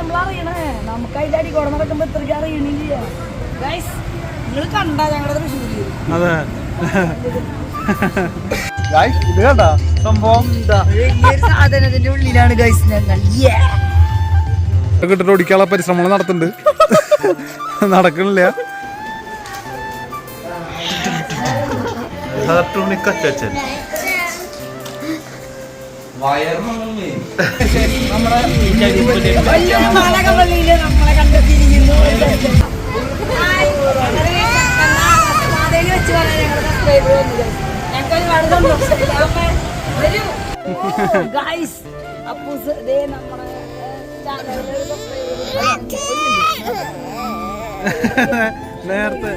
നമ്മളറിയണേ. നമുക്ക് അതിന്റെ അടി കൂടെ നടക്കുമ്പോ ഇത്രയ്ക്ക് അറിയണില്ല ഗൈസ് നിങ്ങൾ കണ്ട ഞങ്ങളുടെ തൃശ്ശൂര് അതെ. ഗായ്സ്, ഇത് കണ്ട? സംഭവം സാധനത്തിന്റെ ഉള്ളിലാണ് ഗൈസ് ഞങ്ങൾ. കിട്ടിട്ട് ഓടിക്കാനുള്ള പരിശ്രമങ്ങൾ നടത്തുന്നുണ്ട്. നടക്കണില്ല. കച്ചൻ guys. അപ്പൂസ് ദേ നമ്മുടെ ചാനലിലെ ഒരു subscriber നേരത്തെ.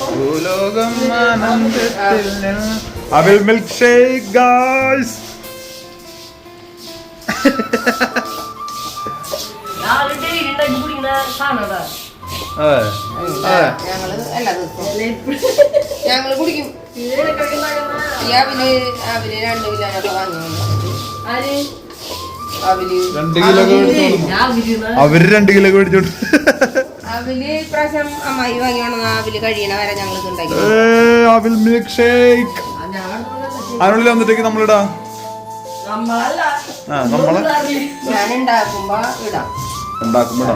ഭൂലോകം ആനന്ദത്തിൽ നിന്ന്. അവിൽ മിൽക്ക് ഷേക്ക് ഗായ്സ് ഞങ്ങൾ കുടിക്കും. അവൽ രണ്ട് കിലോ വാങ്ങി രണ്ട് കിലോ അവർ രണ്ട് കിലോ മേടിച്ചോണ്ട് അവൽ അമ്മായി കഴിയണ വരെ ഞങ്ങൾ അവിൽ മിൽക്ക് ഷേക്ക് അതിനുള്ളിൽ വന്നിട്ടേക്ക് നമ്മളിടാ? നമ്മളെ? ഞാൻ ഉണ്ടാക്കുമ്പോ ഇടാം. ഉണ്ടാക്കുമ്പോഴാ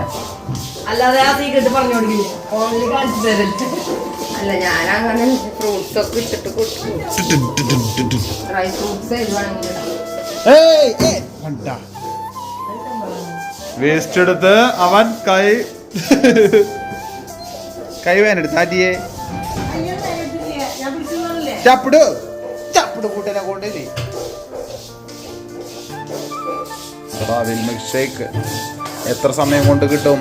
അല്ലാതെ ആ സീക്രട്ട് പറഞ്ഞു അല്ല ഞാൻ അങ്ങനെ ഫ്രൂട്ട്സ് ഒക്കെ ഇട്ടിട്ട് കൊടുക്കും. ഡ്രൈ ഫ്രൂട്ട്സ് ഇടാം വേസ്റ്റ് എടുത്ത് അവൻ കൈ കൈ വേനെടുത്ത് ആറ്റിയെ. ചപ്പിട്. ചപ്പിട് കൂട്ടനെ മിൽക്ക് ഷേക്ക്. എത്ര സമയം കൊണ്ട് കിട്ടും?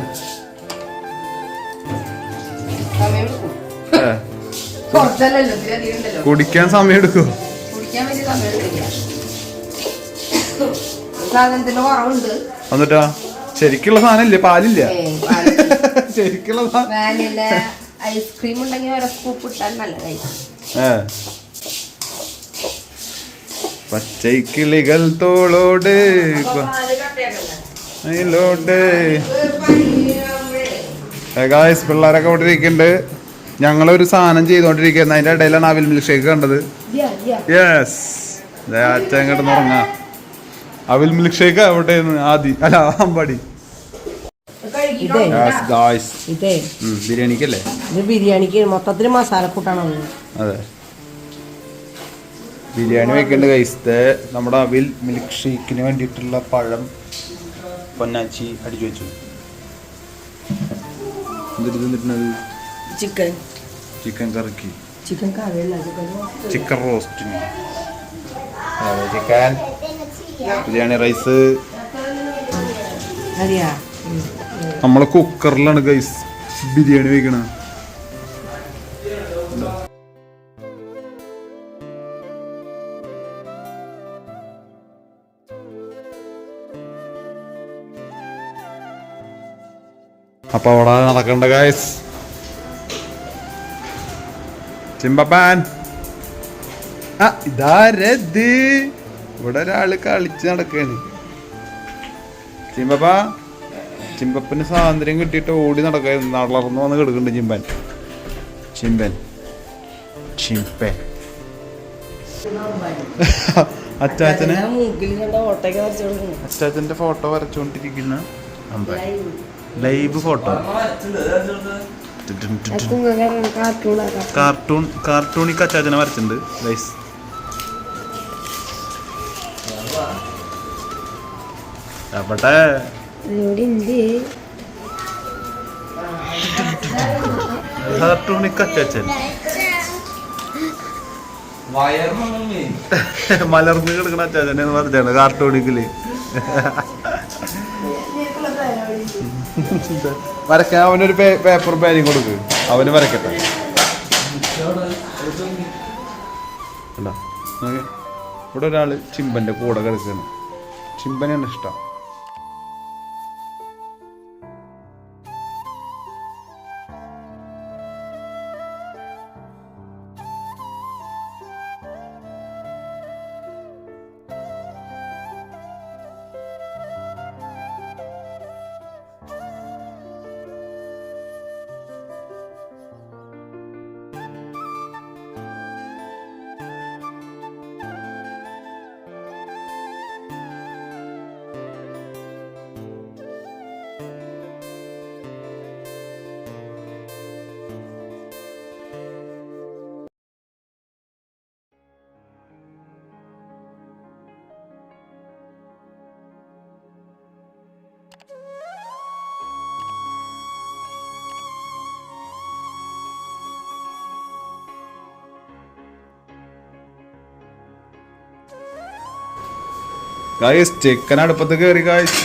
കുടിക്കാൻ സമയം എടുക്കും കുടിക്കാൻ വലിയ സമയം എടുക്കില്ല സാധനത്തിന്റെ കുറവുണ്ട്. എന്നിട്ടാ ശരിക്കുള്ള സാധനം ഇല്ലേ പാലില്ല. ശരിക്കുള്ള വാനില ഐസ്ക്രീം ഉണ്ടെങ്കിൽ സ്കൂപ്പ് ഇട്ടാൽ നല്ലതായി പച്ചൈ പച്ചൈക്കിളികൾ തോളോട് ഗായസ് പിള്ളേരൊക്കെ ഇവിടെ ഇരിക്കുന്നുണ്ട്. ഞങ്ങളൊരു സാധനം ചെയ്തോണ്ടിരിക്കുന്നു അതിന്റെ ഇടയിലാണ് ആ മിൽക്ക് ഷേക്ക് കണ്ടത്. യെസ് അച്ഛൻ കിടന്ന് ഉറങ്ങാ. അവിൽ മിൽക്ക് ഷേക്ക് അവിടെ ആദി. അല്ല അമ്പാടി. ഇതേ. ബിരിയാണിക്കല്ലേ? ഇത് ബിരിയാണിക്ക് മൊത്തത്തിൽ മസാലക്കൂട്ടാണ് അതെ. ബിരിയാണി വെക്കേണ്ട കൈസത്തെ നമ്മുടെ അവിൽ മിൽക്ക് ഷേക്കിന് വേണ്ടിയിട്ടുള്ള പഴം പൊന്നാച്ചി അടിച്ചു വെച്ചു. ചിക്കൻ ചിക്കൻ കറിക്ക് ചിക്കൻ ചിക്കൻ ചിക്കൻ റോസ്റ്റിന് അതെ ചിക്കൻ ബിരിയാണി റൈസ്. നമ്മളെ കുക്കറിലാണ് ഗൈസ് ബിരിയാണി വെക്കണ. അപ്പൊ അവിടെ നടക്കണ്ട ഗൈസ് ചിമ്പപ്പാൻ. ആ ഇതാരത്? ഇവിടെ ഒരാൾ കളിച്ച് നടക്കാണ്. ചിമ്പപ്പ ചിമ്പപ്പന് സ്വാതന്ത്ര്യം കിട്ടിയിട്ട് ഓടി നടക്കായിരുന്നു. നടളർന്ന് വന്ന് കിടക്കുന്നുണ്ട് ചിമ്പൻ. ചിമ്പൻ. ചിമ്പൻ. അച്ചാച്ചനെ? അച്ചാച്ചന്റെ ഫോട്ടോ വരച്ചുകൊണ്ടിരിക്കുന്ന ലൈവ് ഫോട്ടോ. കാർട്ടൂൺ കാർട്ടൂണിക്ക് അച്ചാച്ചനെ വരച്ചിട്ടുണ്ട്. ഗൈസ്. അവിടെ കാർട്ടൂണിക്ക് അച്ചാച്ചൻ. മലർന്ന് കിടക്കണ അച്ചാച്ചനെ പറഞ്ഞാണ് കാർട്ടൂണിക്കിൽ. വരക്കാൻ അവനൊരു പേപ്പർ ബാരിങ് കൊടുക്ക്. അവന് വരക്കട്ടെ കണ്ടോ? നോക്ക്. ഇവിടെ ഒരാൾ ചിമ്പന്റെ കൂടെ കിടക്കുകയാണ് ചിമ്പനെയാണ് ഇഷ്ടം. ഗായ്സ് ചിക്കൻ അടുപ്പത്ത് കയറി ഗായ്സ്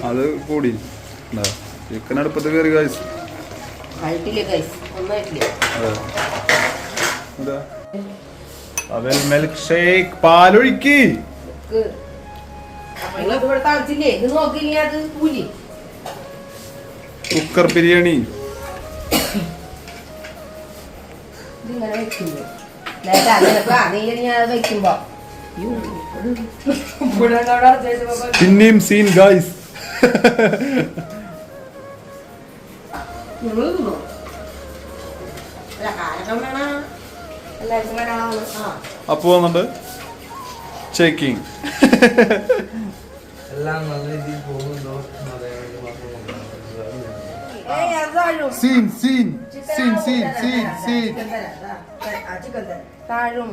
അത് ഇവിടെ കൂടി. ചിക്കൻ അടുപ്പത്ത് കയറി ഗായ്സ് അവൽ മിൽക്ക് ഷേക്ക് പാലൊഴിക്കി. കുക്കർ ബിരിയാണി. ഇതിങ്ങനെ വെക്കുമ്പോ നേരത്തെ അങ്ങനെ അറിയില്ല ഞാൻ അത് വെക്കുമ്പോ. പിന്നെയും സീൻ ഗായ്സ് അപ്പൊ വന്നിട്ട് ചെക്കിങ് എല്ലാം നല്ല രീതിയിൽ പോകുന്നുണ്ടോ അത്. Scene scene scene scene scene scene താഴും.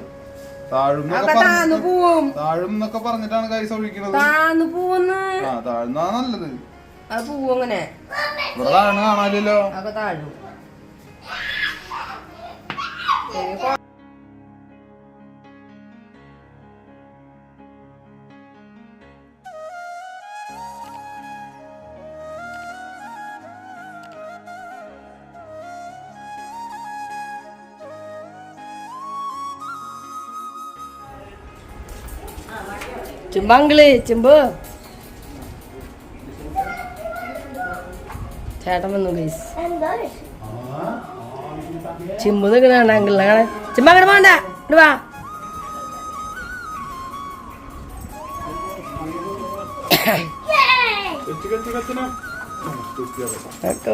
താഴും അപ്പൊ താന്നു പോവും. താഴും എന്നൊക്കെ പറഞ്ഞിട്ടാണ് ഗൈസ് ഒഴിക്കണത് താന്നു പോവുന്ന്. ആ താഴ്ന്നാ നല്ലത്. അത് പോവും അങ്ങനെ. ഇവിടെ താഴ്ന്ന കാണാനില്ലല്ലോ. അതൊക്കെ താഴും. ചുമ്പ് ചുമ്പാങ്കിൾ ചെമ്പ്. ചേട്ടൻ വന്നു ഗൈസ് ചിമ്പ് നിൽക്കണ അങ്കിളിനെ കാണാൻ. ചിമ്പ അങ്ങോട്ട് വാ.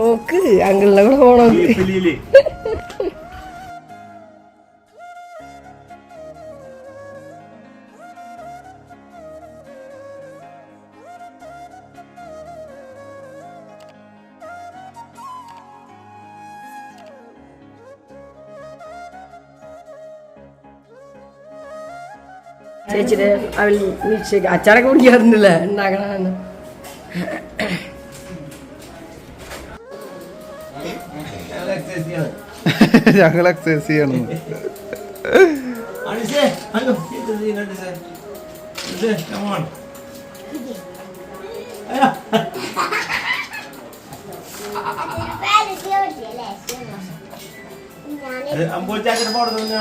ഓക്ക് അങ്കിളിനെ കൂടെ പോണോ ചേച്ചിയുടെ അവൾ മിക്സേക്ക് അച്ചാറൊക്കെ കുടിക്കാറുണ്ടല്ലേ? ഉണ്ടാക്കണമെന്ന് ഞങ്ങൾ എക്സസൈസ് ചെയ്യണം. അമ്പോച്ചാക്കിട്ട് പോടുന്നു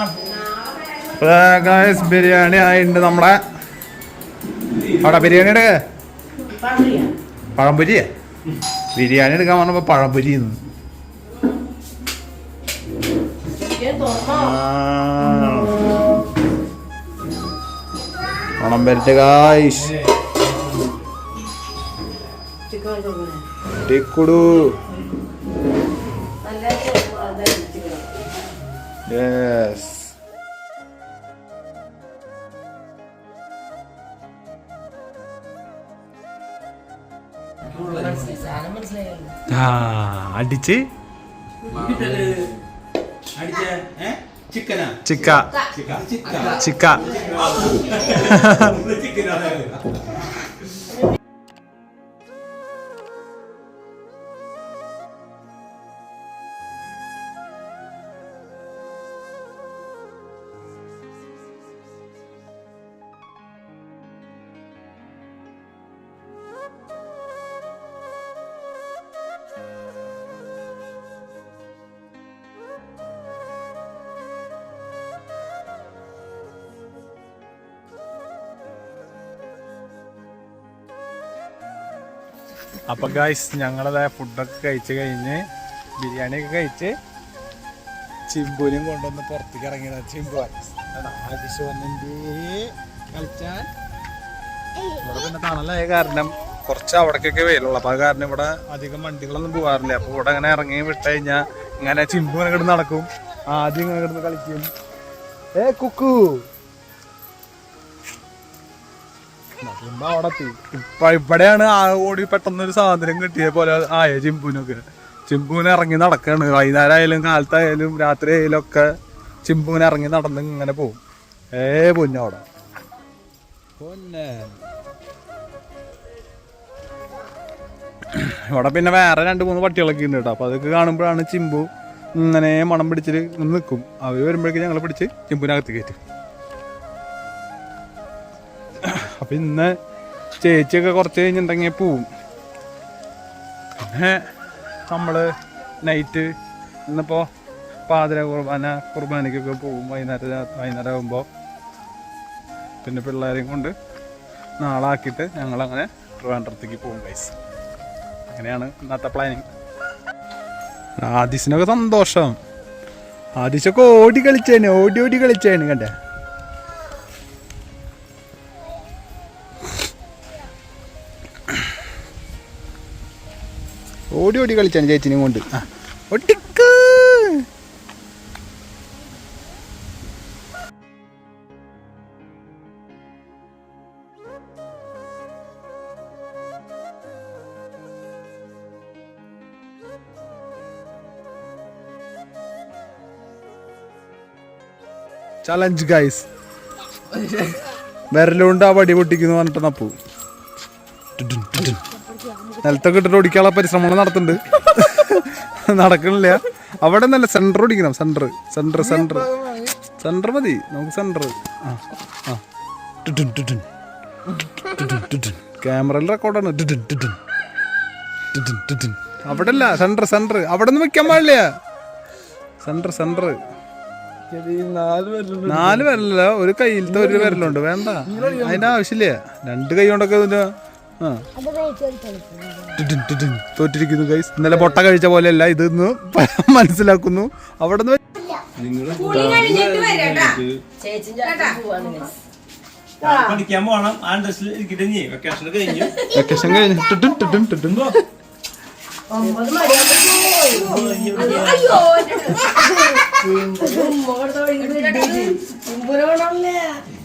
ബിരിയാണി ആയിട്ടുണ്ട് നമ്മളെ അവിടെ ബിരിയാണി എടുക്ക പഴംപൊരിയെ? ബിരിയാണി എടുക്കാൻ പറഞ്ഞപ്പോ പഴംപൊരി പണം വരട്ടെ ഗായ്സ് ടിക്കുടു യെസ് ആ അടിച്ച്. ചിക്ക. ചിക്ക. ചിക്ക. അപ്പൊ ഗായ്സ് ഞങ്ങളത് ഫുഡൊക്കെ കഴിച്ച് കഴിഞ്ഞ് ബിരിയാണി ഒക്കെ കഴിച്ച് ചിമ്പൂനും കൊണ്ടുവന്ന് പുറത്തേക്ക് ഇറങ്ങിയത് ചിമ്പു. കളിച്ചാൻ? ഇവിടെ പിന്നെ തണലായ കാരണം കുറച്ച് അവിടേക്കൊക്കെ വെയിലുള്ളൂ അപ്പൊ അത് കാരണം ഇവിടെ അധികം വണ്ടികളൊന്നും പോകാറില്ല അപ്പൊ ഇവിടെ അങ്ങനെ ഇറങ്ങി വിട്ട് കഴിഞ്ഞാൽ ഇങ്ങനെ ചിമ്പു ഇങ്ങനെ കിടന്ന് നടക്കും. ആദ്യം ഇങ്ങനെ കിടന്ന് കളിക്കും. ഏ കുക്കു. ഇപ്പൊ ഇവിടെയാണ് ആ ഓടി പെട്ടെന്ന് ഒരു സ്വാതന്ത്ര്യം കിട്ടിയ പോലെ ആയ ചിമ്പൂനൊക്കെ. ചിമ്പൂന് ഇറങ്ങി നടക്കാണ്. വൈകുന്നേരം ആയാലും കാലത്തായാലും രാത്രി ആയാലും ഒക്കെ ചിമ്പൂന് ഇറങ്ങി നടന്ന് ഇങ്ങനെ പോകും. ഏ പൊന്നവിടെ പൊന്നെ. ഇവിടെ പിന്നെ വേറെ രണ്ട് മൂന്ന് പട്ടികളൊക്കെ ഉണ്ട് കേട്ടോ. അപ്പൊ അതൊക്കെ കാണുമ്പോഴാണ് ചിമ്പു ഇങ്ങനെ മണം പിടിച്ചിട്ട് നിൽക്കും അവർ വരുമ്പോഴേക്കും ഞങ്ങൾ പിടിച്ച് ചിമ്പുവിനകത്ത് കയറ്റും. അപ്പൊ ഇന്ന് ചേച്ചിയൊക്കെ കുറച്ച് കഴിഞ്ഞിട്ടുണ്ടെങ്കിൽ പോവും. പിന്നെ നമ്മൾ നൈറ്റ് ഇന്നിപ്പോ പാതിര കുർബാന കുർബാനയ്ക്കൊക്കെ പോവും വൈകുന്നേരം വൈകുന്നേരം ആകുമ്പോൾ പിന്നെ പിള്ളേരെയും കൊണ്ട് നാളെ ആക്കിയിട്ട് ഞങ്ങൾ അങ്ങനെ ട്രിവാൻഡ്രത്തേക്ക് പോകും ഗൈസ് അങ്ങനെയാണ് ഇന്നത്തെ പ്ലാനിങ് ആദിസിനൊക്കെ സന്തോഷം. ആദിശൊക്കെ ഓടി കളിച്ചേനെ ഓടി ഓടി കളിച്ചേനെ കണ്ടേ? ഓടി ഓടി കളിച്ചാണ് ചേച്ചിനെയും കൊണ്ട്. ഒട്ടിക്ക്. ചലഞ്ച് ഗൈസ് വിരലുകൊണ്ട് ആ വടി പൊട്ടിക്കുന്നു പറഞ്ഞിട്ട് നപ്പു. നിലത്തൊക്കെ ഇട്ടിട്ട് ഓടിക്കാനുള്ള പരിശ്രമങ്ങൾ നടത്തുന്നുണ്ട്. നടക്കണില്ല. അവിടെ നല്ല സെന്റർ ഓടിക്കണം സെന്റർ സെന്റർ സെന്റർ സെന്റർ മതി നമുക്ക് സെന്റർ ആ. ക്യാമറയിൽ റെക്കോർഡാണ്. അവിടെ അല്ല സെന്റർ സെന്റർ അവിടെ നിന്ന് വെക്കാൻ പാടില്ല. സെന്റർ സെന്റർ നാല് വിരലല്ല. ഒരു കയ്യിലത്തെ ഒരു വിരലുണ്ട്. വേണ്ട. അതിന്റെ ആവശ്യമില്ല. രണ്ട് കൈ കൊണ്ടൊക്കെ ഇതിന്റെ. തോറ്റിരിക്കുന്നു ഗൈസ് ഇന്നലെ പൊട്ട കഴിച്ച പോലെയല്ല ഇതെന്ന് മനസ്സിലാക്കുന്നു. അവിടെ നിന്ന് പഠിക്കാൻ പോണം. ആ ഡ്രസ്സിൽ ഇരിക്കട്ടെ വെക്കേഷൻ കഴിഞ്ഞു. വെക്കേഷൻ കഴിഞ്ഞ്.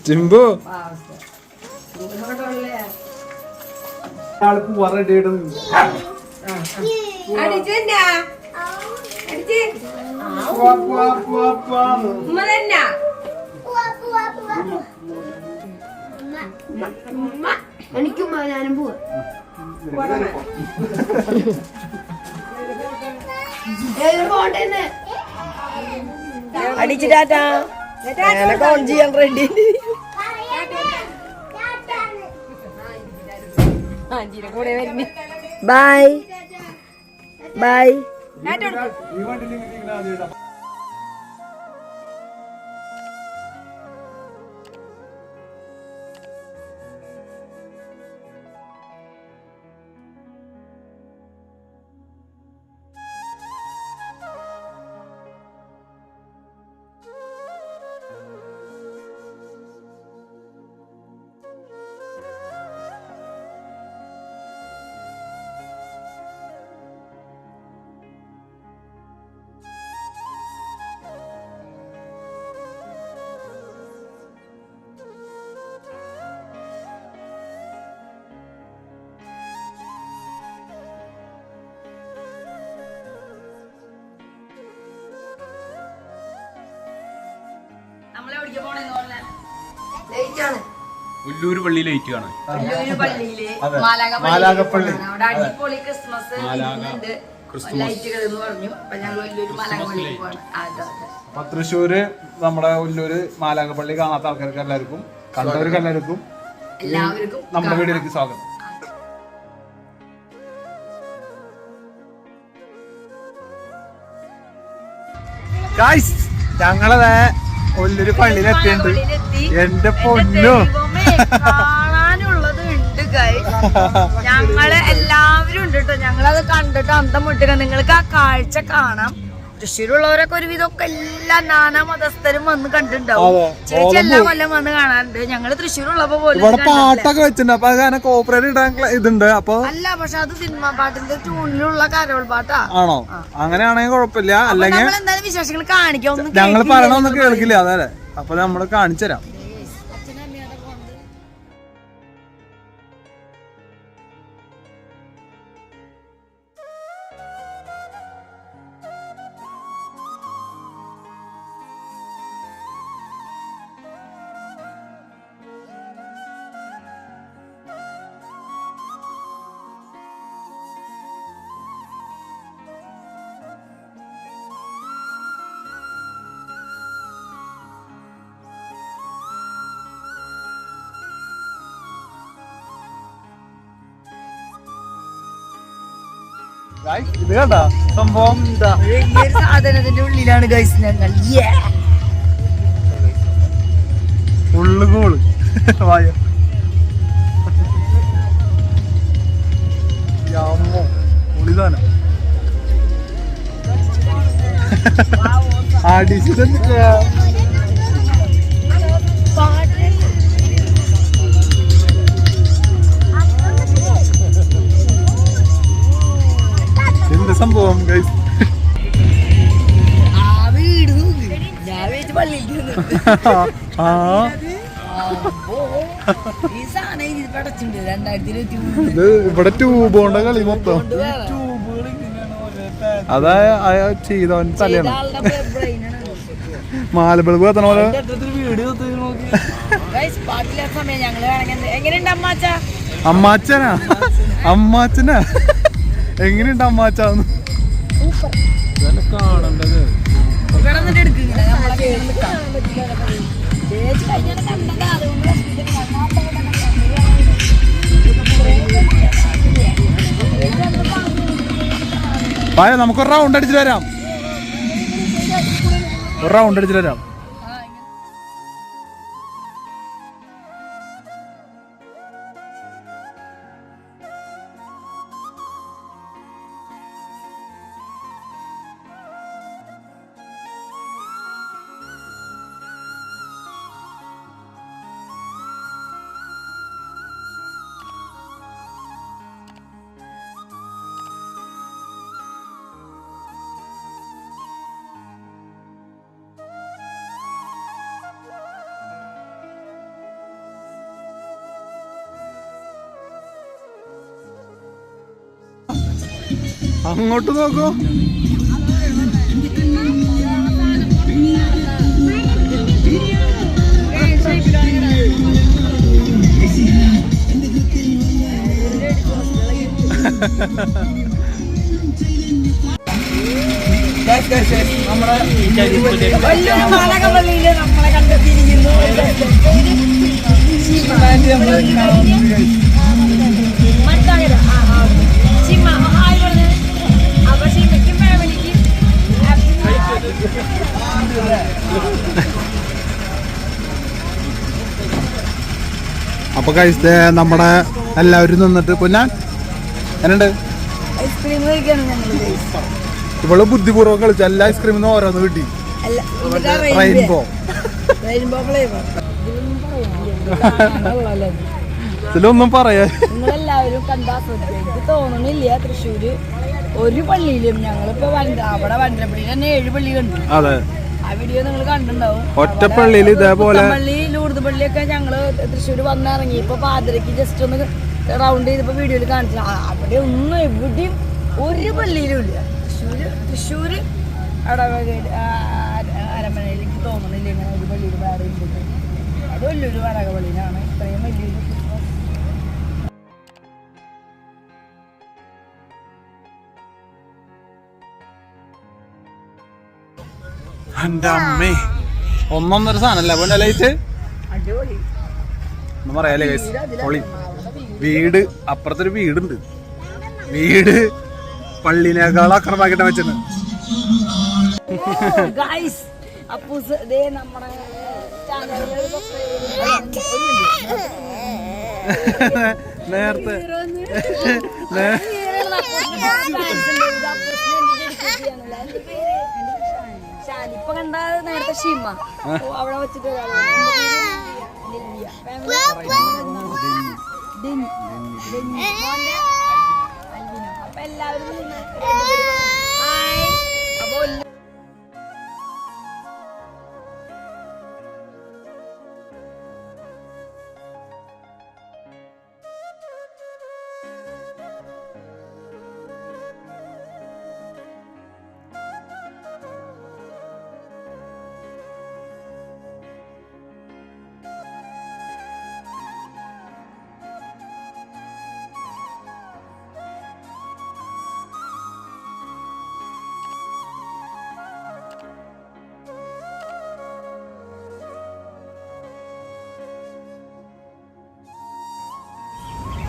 ചിമ്പു ആൾ പോവാൻ റെഡി തന്നെ. എനിക്കും ഞാനും പോവാ. അടിച്ചിട്ടാറ്റാ ഞാനൊക്കെ ഓൺ ചെയ്യാൻ റെഡി ബൈ ബൈ ഉല്ലൂര് പള്ളി ലൈറ്റ് കാണാൻ മാലാകപ്പള്ളി അവിടെ അടിപൊളി ക്രിസ്മസ് ഉണ്ട്. ലൈറ്റുകൾ എന്ന് പറഞ്ഞു. അപ്പൊ ഞങ്ങൾ വലിയൊരു മാലാക പള്ളിയിൽ പോവാണ്. അതെ അതെ. അപ്പൊ തൃശ്ശൂര് നമ്മുടെ ഉള്ളൂര് മാലാകപ്പള്ളി കാണാത്ത ആൾക്കാർക്ക് എല്ലാവർക്കും കണ്ടവർക്ക് എല്ലാവർക്കും എല്ലാവർക്കും നമ്മുടെ വീട്ടിലേക്ക് സ്വാഗതം. ഗായ്സ് ഞങ്ങളതെ ഒല്ലൊരു പള്ളിയിൽ എത്തിയിട്ടുണ്ട് പള്ളിയിലെത്തി. എന്റെ പൊന്നു. ഞങ്ങൾ എല്ലാവരും ഉണ്ട് കേട്ടോ ഞങ്ങളത് കണ്ടിട്ട് അന്തം മുട്ടുക നിങ്ങൾക്ക് ആ കാഴ്ച കാണാം. തൃശ്ശൂരുള്ളവരൊക്കെ ഒരു വിധമൊക്കെ എല്ലാ നാനാ മതസ്ഥരും വന്ന് കണ്ടിട്ടുണ്ടാവും. അതെ. ചേച്ചി എല്ലാ കൊല്ലം വന്ന് കാണാറുണ്ട്. ഞങ്ങൾ തൃശ്ശൂരുള്ളപ്പോ പോലും ഇവിടെ ഇത് കണ്ടിട്ടില്ല. പാട്ടൊക്കെ വെച്ചിട്ടുണ്ട്. അപ്പൊ അത് കോപ്പറേറ്റ് ഇടാൻ ഇതുണ്ട്. അപ്പൊ അല്ല പക്ഷെ അത് സിനിമ പാട്ടിന്റെ ട്യൂണിലുള്ള കരോൾ പാട്ടാ. ആണോ? അങ്ങനെയാണെങ്കിൽ കുഴപ്പമില്ല. അല്ലെങ്കിൽ വിശേഷങ്ങൾ കാണിക്കാം. ഞങ്ങൾ പറയണൊന്നും കേൾക്കില്ല. അതല്ലേ? അപ്പൊ നമ്മൾ കാണിച്ചു തരാം ഇത് കണ്ട? സംഭവം ഇതാ. സാധനത്തിന്റെ ഉള്ളിലാണ് ഗൈസ് ഞങ്ങൾ. ഉള്ളു കൂൾ വായോ. യാമോ ഉളിതാണ് അടിച്ചിട്ട് എന്ത് സംഭവം ഗൈസ് ആ വീട് നോക്ക്. ഞാൻ വീട്ടിൽ പള്ളിയിൽ ആ. ഈ സാധനം ഇത് ഇവിടെ ട്യൂബ് കൊണ്ട കളി മൊത്തം. അതാ അയാ ചെയ്തവൻ തലയാണ് മാലബിളബ് കത്തണ പോലെ. വീഡിയോ നോക്കി. പാട്ടിലെ സമയം ഞങ്ങൾ വേണമെങ്കിൽ എങ്ങനെയുണ്ട് അമ്മാച്ച? അമ്മാച്ചനാ? അമ്മാച്ചനാ? എങ്ങനെയുണ്ട് അമ്മാച്ചാന്ന്? ഞങ്ങളാ പായ നമുക്കൊരു റൗണ്ട് അടിച്ചിട്ട് വരാം. ഒരു റൗണ്ട് അടിച്ചിട്ട് വരാം. അങ്ങോട്ട് നോക്കൂ. നമ്മുടെ വലിയൊരു മാലകപ്പള്ളിയിൽ നമ്മളെ കണ്ടെത്തിയിരിക്കുന്നു. അപ്പൊ കഴിച്ച് നമ്മുടെ എല്ലാവരും നിന്നിട്ട് പൊന്നാൻ എന്നുണ്ട് ഇവൾ ബുദ്ധിപൂർവം കളിച്ചു. എല്ലാ ഐസ്ക്രീമിൽ ഓരോന്ന് കിട്ടി. റെയിൻബോ ഇതിലൊന്നും പറയാ നിങ്ങളെല്ലാവരും തൃശ്ശൂര്. ഒരു പള്ളിയിലും ഞങ്ങളിപ്പോ അവിടെ വണ്ടരപ്പള്ളിയിൽ തന്നെ ഏഴ് പള്ളി കണ്ടു അതെ. ആ വീഡിയോ നിങ്ങൾ കണ്ടിട്ടുണ്ടാവും. ഒറ്റ പള്ളിയിൽ ഇതേപോലെ പള്ളി ലൂർദ് പള്ളിയൊക്കെ ഞങ്ങൾ തൃശ്ശൂർ വന്നിറങ്ങി. ഇപ്പൊ പാതിരക്ക് ജസ്റ്റ് ഒന്ന് റൗണ്ട് ചെയ്തപ്പോ വീഡിയോയിൽ കാണിച്ചില്ല. അവിടെ ഒന്നും എവിടെയും ഒരു പള്ളിയിലും ഇല്ല. തൃശ്ശൂര് തൃശ്ശൂര് അവിടെ അരമനയിൽ എനിക്ക് തോന്നണില്ല ഇങ്ങനെ ഒരു പള്ളിയിൽ വേറെ ഇല്ല അത് വലിയൊരു വടക പള്ളിയിലാണ് ഇത്രയും വലിയൊരു എന്റെ അമ്മേ ഒന്നൊന്നര സാധനല്ല പിന്നെ ലൈറ്റ് ഒന്നും പറയാല്ലേ ഗൈസ് പൊളി വീട് അപ്പുറത്തൊരു വീടുണ്ട് വീട് പള്ളിനേക്കാൾ അക്രമാക്കിട്ട് വെച്ചത് നേരത്തെ നേരത്തെ ഇപ്പൊ കണ്ട നേരത്തെ ഷീമ. ഓ, അവിടെ വെച്ചിട്ട്. അപ്പൊ എല്ലാവരും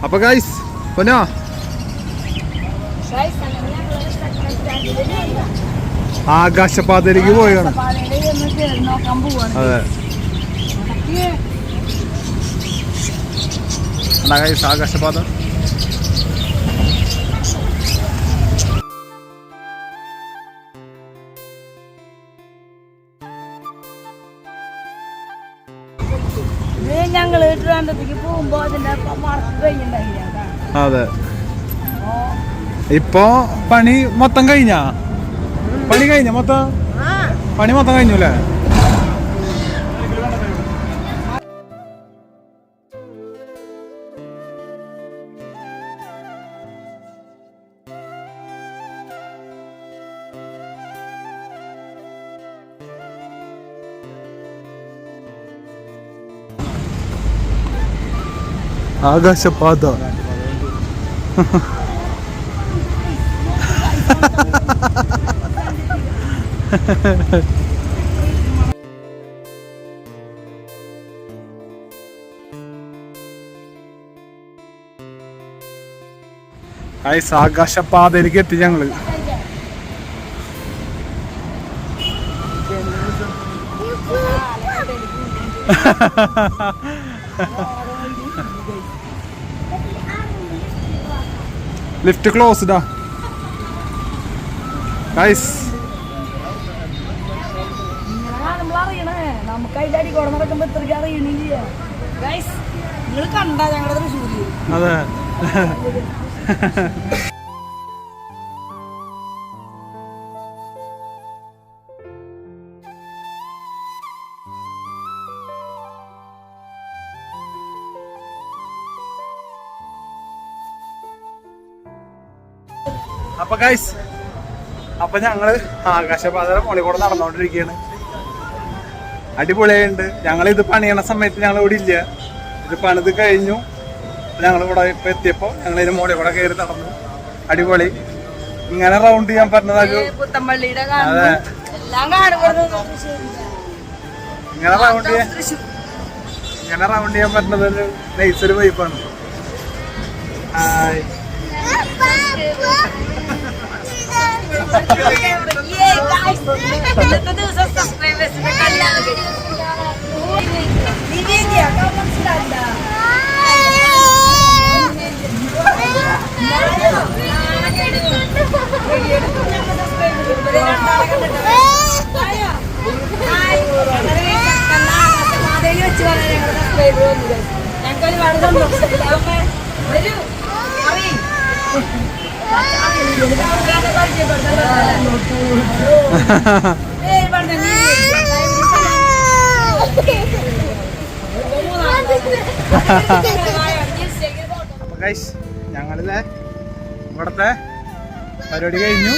അപ്പൊ ഗൈസ് പൊന്നോ? ഗൈസ്, ആകാശപാതയിലേക്ക് പോയാണ് അതെ. guys, ആകാശപാത? ഞങ്ങൾ ട്രിവാൻഡ്രത്തേക്ക് പോകുമ്പോ അതെ. ഇപ്പൊ പണി മൊത്തം കഴിഞ്ഞ? പണി കഴിഞ്ഞ മൊത്തം? പണി മൊത്തം കഴിഞ്ഞു അല്ലേ ആകാശപാത. ഐസ് ആകാശപാതയിലേക്ക് എത്തി ഞങ്ങൾ. ha ha ha ഇങ്ങനെ നടക്കുമ്പോ ഇത്രയ്ക്ക് അറിയണില്ല ഗൈസ് അതെ. അപ്പൊ ഗൈസ് അപ്പൊ ഞങ്ങൾ ആകാശപാതയുടെ മുകളിൽ കൂടെ നടന്നുകൊണ്ടിരിക്കുകയാണ്. അടിപൊളിയായിട്ടുണ്ട്. ഞങ്ങൾ ഇത് പണിയണ സമയത്ത് ഞങ്ങൾ ഇവിടെ ഇല്ല. ഇത് പണിത് കഴിഞ്ഞു. ഞങ്ങൾ ഇവിടെ ഇപ്പൊ എത്തിയപ്പോ ഞങ്ങൾ ഇതിന് മോളി കൂടെ കയറി നടന്നു. അടിപൊളി. ഇങ്ങനെ റൗണ്ട് ചെയ്യാൻ പറ്റുന്നതാണ് പുത്തമ്പള്ളിയുടെ അതെ. ഇങ്ങനെ റൗണ്ട് ചെയ്യാൻ ഇങ്ങനെ റൗണ്ട് ചെയ്യാൻ പറ്റുന്നത് ഒരു നൈസൊരു വൈപ്പാണ് ഹായ് ഇന്നത്തെ ദിവസം സബ്സ്ക്രൈബേഴ്സിന്റെ കല്യാണം വെച്ച് പറയാൻ ഞങ്ങളുടെ സബ്സ്ക്രൈബർ വന്നത് ഞങ്ങൾക്ക് ഒരുപാട് സന്തോഷം വരൂ അറിയും അപ്പൊ ഗൈസ് ഞങ്ങളിലെ ഇവിടത്തെ പരിപാടി കഴിഞ്ഞു.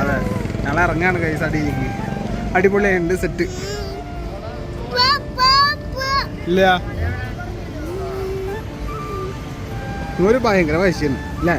അതെ ഞങ്ങൾ ഇറങ്ങാണ് ഗൈസ് അടിയിലേക്ക്. അടിപൊളിയായിട്ടുണ്ട് സെറ്റ് ഇല്ല. ഒരു ഭയങ്കര പൈസയാണ് അല്ലേ?